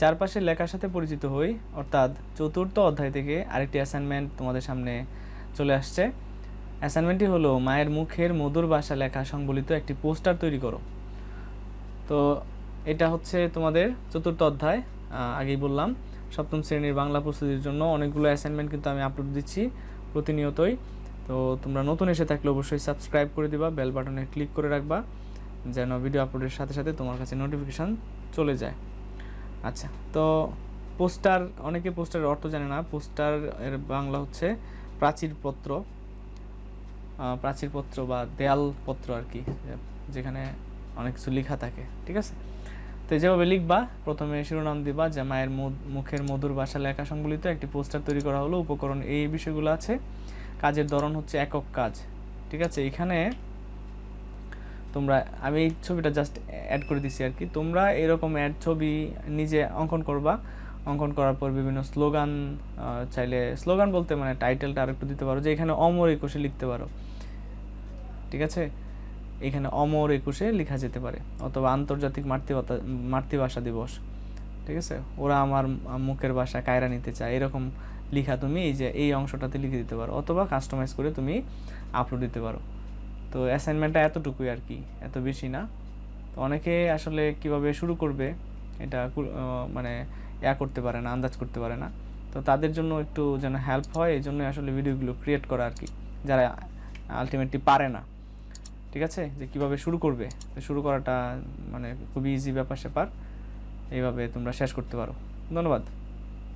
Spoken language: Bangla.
চারপাশের লেখার সাথে পরিচিত হই, অর্থাৎ চতুর্থ অধ্যায় থেকে আরেকটি অ্যাসাইনমেন্ট তোমাদের সামনে চলে আসছে। অ্যাসাইনমেন্টটি হলো, মায়ের মুখের মধুর ভাষা লেখা সংবলিত একটি পোস্টার তৈরি করো। তো এটা হচ্ছে তোমাদের চতুর্থ অধ্যায়। আগেই বললাম, সপ্তম শ্রেণির বাংলা প্রস্তুতির জন্য অনেকগুলো অ্যাসাইনমেন্ট কিন্তু আমি আপলোড দিচ্ছি প্রতিনিয়তই। তো তোমরা নতুন এসে থাকলে অবশ্যই সাবস্ক্রাইব করে দিবা বেল বাটনে ক্লিক করে রাখবা, যেন ভিডিও আপলোডের সাথে সাথে তোমার কাছে নোটিফিকেশান চলে যায়। আচ্ছা তো পোস্টার, অনেকে পোস্টারের অর্থ জানে না। পোস্টার এর বাংলা হচ্ছে প্রাচীরপত্র প্রাচীরপত্র বা দেয়ালপত্র আর কি, যেখানে অনেক কিছু লেখা থাকে, ঠিক আছে? তো যেভাবে লিখবা, প্রথমে শিরোনাম দিবা যে মায়ের মুখের মধুর ভাষা লেখা সংবলিত একটি পোস্টার তৈরি করা হলো। উপকরণ এই বিষয়গুলো আছে। কাজের ধরন হচ্ছে একক কাজ, ঠিক আছে? এখানে তোমরা, আমি এই ছবিটা জাস্ট অ্যাড করে দিছি আর কি। তোমরা এরকম অ্যাড ছবি নিজে অঙ্কন করবা। অঙ্কন করার পর বিভিন্ন স্লোগান চাইলে স্লোগান বলতে মানে টাইটেলটা আর একটু দিতে পারো, যে এখানে অমর একুশে লিখতে পারো। ঠিক আছে? এখানে অমর একুশে লেখা যেতে পারে, অথবা আন্তর্জাতিক মাতৃভাষা মাতৃভাষা দিবস। ঠিক আছে? ওরা আমার মুখের ভাষা কায়রা নিতে চায়। এরকম লিখা তুমি এই যে, এই অংশটাতে লিখে দিতে পারো, অথবা কাস্টমাইজ করে তুমি আপলোড দিতে পারো। তো অ্যাসাইনমেন্টটা এতটুকুই আর কি, এত বেশি না। তো অনেকে আসলে কীভাবে শুরু করবে, এটা মানে ইয়া করতে পারে না, আন্দাজ করতে পারে না। তো তাদের জন্য একটু যেন হেল্প হয়, এই জন্য আসলে ভিডিওগুলো ক্রিয়েট করা আর কি, যারা আলটিমেটলি পারে না। ঠিক আছে? যে কীভাবে শুরু করবে, তো শুরু করাটা মানে খুবই ইজি ব্যাপার স্যাপার এইভাবে তোমরা শেষ করতে পারো। ধন্যবাদ।